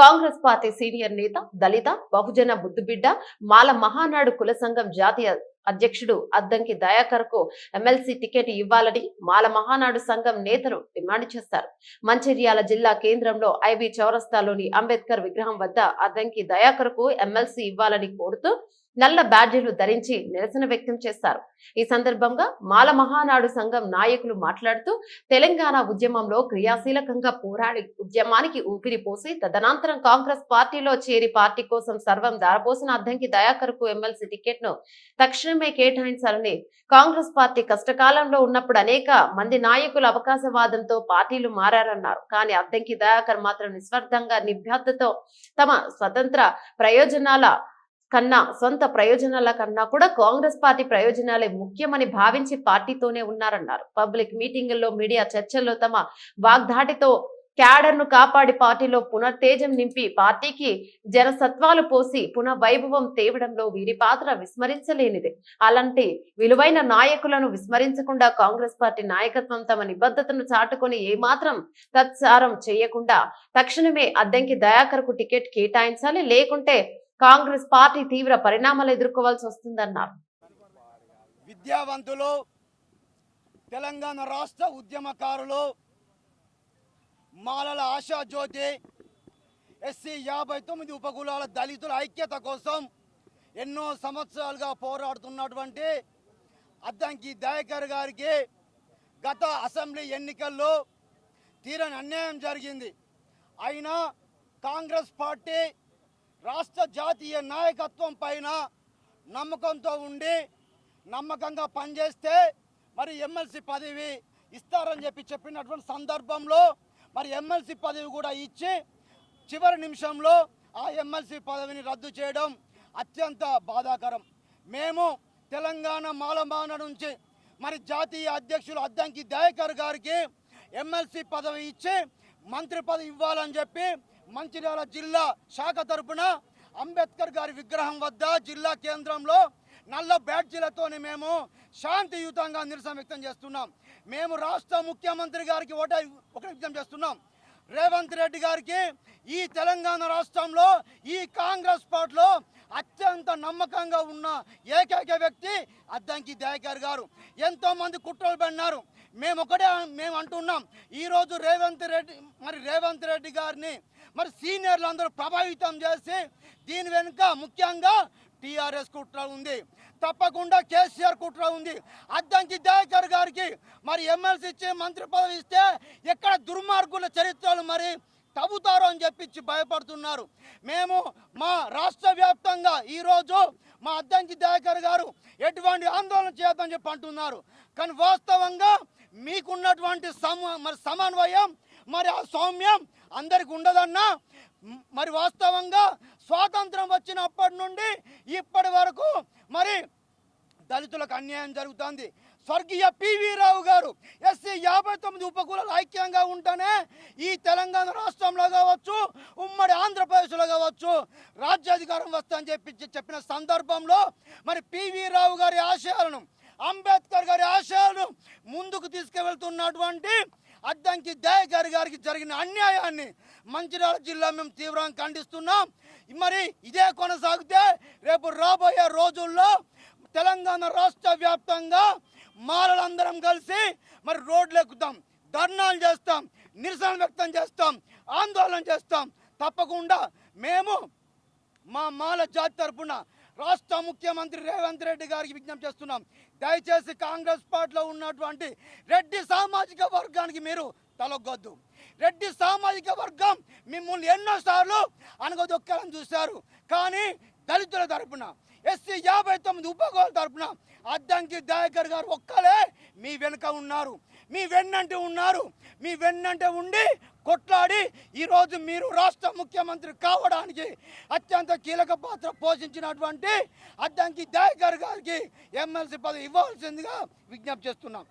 Congress party senior నేత దళిత బహుజన బుద్దుబిడ్డ మాల మహానాడు కుల సంఘం జాతీయ అధ్యక్షుడు అద్దంకి దయాకర్కు ఎమ్మెల్సీ టికెట్ ఇవ్వాలని మాల మహానాడు సంఘం నేతలు డిమాండ్ చేశారు మంచిర్యాల జిల్లా కేంద్రంలో ఐబీ చౌరస్తాలోని అంబేద్కర్ విగ్రహం వద్ద అద్దంకి దయాకర్కు ఎమ్మెల్సీ ఇవ్వాలని కోరుతూ నల్ల బ్యాడ్జీలు ధరించి నిరసన వ్యక్తం చేశారు ఈ సందర్భంగా మాల మహానాడు సంఘం నాయకులు మాట్లాడుతూ తెలంగాణ ఉద్యమంలో క్రియాశీలకంగా పోరాడి ఉద్యమానికి ఊపిరి పోసి తదనంతరం కాంగ్రెస్ పార్టీలో చేరి పార్టీ కోసం సర్వం దారపోసిన అద్దంకి దయాకర్కు ఎమ్మెల్సీ టికెట్ను తక్షణమే కేటాయించాలని కాంగ్రెస్ పార్టీ కష్టకాలంలో ఉన్నప్పుడు అనేక మంది నాయకులు అవకాశవాదంతో పార్టీలు మారారన్నారు. కానీ అద్దంకి దయాకర్ మాత్రం నిస్వార్థంగా నిబద్ధతో తమ స్వతంత్ర ప్రయోజనాల కన్నా సొంత ప్రయోజనాల కన్నా కూడా కాంగ్రెస్ పార్టీ ప్రయోజనాలే ముఖ్యమని భావించి పార్టీతోనే ఉన్నారన్నారు. పబ్లిక్ మీటింగుల్లో మీడియా చర్చల్లో తమ వాగ్దాటితో క్యాడర్ను కాపాడి పార్టీలో పునర్తేజం నింపి పార్టీకి జనసత్వాలు పోసి పునర్వైభవం తేవడంలో వీరి పాత్ర విస్మరించలేనిదే. అలాంటి విలువైన నాయకులను విస్మరించకుండా కాంగ్రెస్ పార్టీ నాయకత్వం తమ నిబద్ధతను చాటుకొని ఏమాత్రం తత్సారం చేయకుండా తక్షణమే అద్దంకి దయాకర్కు టికెట్ కేటాయించాలి లేకుంటే కాంగ్రెస్ పార్టీ తీవ్ర పరిణామాలు ఎదుర్కోవాల్సి వస్తుందన్నారు. విద్యావంతులు తెలంగాణ రాష్ట్ర ఉద్యమకారులు మాలల ఆశాజ్యోతి ఎస్సీ యాభై తొమ్మిది ఉపకులాల దళితుల ఐక్యత కోసం ఎన్నో సంవత్సరాలుగా పోరాడుతున్నటువంటి అద్దంకి దయాకర్ గారికి గత అసెంబ్లీ ఎన్నికల్లో తీరని అన్యాయం జరిగింది. అయినా కాంగ్రెస్ పార్టీ రాష్ట్ర జాతీయ నాయకత్వం పైన నమ్మకంతో ఉండి నమ్మకంగా పనిచేస్తే మరి ఎమ్మెల్సీ పదవి ఇస్తారని చెప్పి చెప్పినటువంటి సందర్భంలో మరి ఎమ్మెల్సీ పదవి కూడా ఇచ్చి చివరి నిమిషంలో ఆ ఎమ్మెల్సీ పదవిని రద్దు చేయడం అత్యంత బాధాకరం. మేము తెలంగాణ మాలమాన నుంచి మరి జాతీయ అధ్యక్షులు అద్దంకి దయాకర్ గారికి ఎమ్మెల్సీ పదవి ఇచ్చి మంత్రి పదవి ఇవ్వాలని చెప్పి మంచిర్యాల జిల్లా శాఖ తరపున అంబేద్కర్ గారి విగ్రహం వద్ద జిల్లా కేంద్రంలో నల్ల బ్యాడ్జీలతోని మేము శాంతియుతంగా నిరసన వ్యక్తం చేస్తున్నాం. మేము రాష్ట్ర ముఖ్యమంత్రి గారికి ఒకటే ఒక వ్యక్తం చేస్తున్నాం. రేవంత్ రెడ్డి గారికి ఈ తెలంగాణ రాష్ట్రంలో ఈ కాంగ్రెస్ పార్టీలో అత్యంత నమ్మకంగా ఉన్న ఏకైక వ్యక్తి అద్దంకి దయాకర్ గారు. ఎంతోమంది కుట్రలు పడినారు. మేము ఒకటే మేము అంటున్నాం ఈరోజు రేవంత్ రెడ్డి మరి రేవంత్ రెడ్డి గారిని మరి సీనియర్లు అందరూ ప్రభావితం చేసి దీని వెనుక ముఖ్యంగా టీఆర్ఎస్ కుట్ర ఉంది. తప్పకుండా కేసీఆర్ కుట్ర ఉంది. అద్దంకి దయాకర్ గారికి మరి ఎమ్మెల్సీ ఇచ్చి మంత్రి పదవి ఇస్తే ఎక్కడ దుర్మార్గుల చరిత్రలు మరి తవ్వుతారు అని చెప్పించి భయపడుతున్నారు. మేము మా రాష్ట్ర వ్యాప్తంగా ఈరోజు మా అద్దంకి దయాకర్ గారు ఎటువంటి ఆందోళన చేద్దామని చెప్పి అంటున్నారు. కానీ వాస్తవంగా మీకున్నటువంటి సమ మరి సమన్వయం మరి ఆ సౌమ్యం అందరికి ఉండదన్నా మరి వాస్తవంగా స్వాతంత్రం వచ్చినప్పటి నుండి ఇప్పటి వరకు మరి దళితులకు అన్యాయం జరుగుతుంది. స్వర్గీయ పివి రావు గారు ఎస్సీ యాభై తొమ్మిది ఉపకులాలు ఐక్యంగా ఉంటేనే ఈ తెలంగాణ రాష్ట్రంలో కావచ్చు ఉమ్మడి ఆంధ్రప్రదేశ్లో కావచ్చు రాజ్యాధికారం వస్తుందని చెప్పి చెప్పిన సందర్భంలో మరి పివి రావు గారి ఆశయాలను అంబేద్కర్ ముందుకు తీసుకువెళ్తున్నటువంటి అద్దంకి దయగారి గారికి జరిగిన అన్యాయాన్ని మంచిర్యాల జిల్లా మేము తీవ్రంగా ఖండిస్తున్నాం. మరి ఇదే కొనసాగితే రేపు రాబోయే రోజుల్లో తెలంగాణ రాష్ట్ర వ్యాప్తంగా మాలలందరం కలిసి మరి రోడ్లు ఎక్కుతాం ధర్నాలు చేస్తాం నిరసన వ్యక్తం చేస్తాం ఆందోళన చేస్తాం. తప్పకుండా మేము మా మాల జాతి తరపున రాష్ట్ర ముఖ్యమంత్రి రేవంత్ రెడ్డి గారికి విజ్ఞప్తి చేస్తున్నాం. దయచేసి కాంగ్రెస్ పార్టీలో ఉన్నటువంటి రెడ్డి సామాజిక వర్గానికి మీరు తలొగ్గొద్దు. రెడ్డి సామాజిక వర్గం మిమ్మల్ని ఎన్నోసార్లు అనగదొక్కాలని చూశారు. కానీ దళితుల తరపున ఎస్సీ యాభై తొమ్మిది ఉపగోల తరపున అద్దంకి దయాకర్ గారు ఒక్కలే మీ వెనుక ఉన్నారు. మీ వెన్నంటే ఉన్నారు. మీ వెన్నంటే ఉండి కొట్లాడి ఈరోజు మీరు రాష్ట్ర ముఖ్యమంత్రి కావడానికి అత్యంత కీలక పాత్ర పోషించినటువంటి అద్దంకి దయాకర్ గారికి ఎమ్మెల్సీ పదవి ఇవ్వాల్సిందిగా విజ్ఞప్తి చేస్తున్నాం.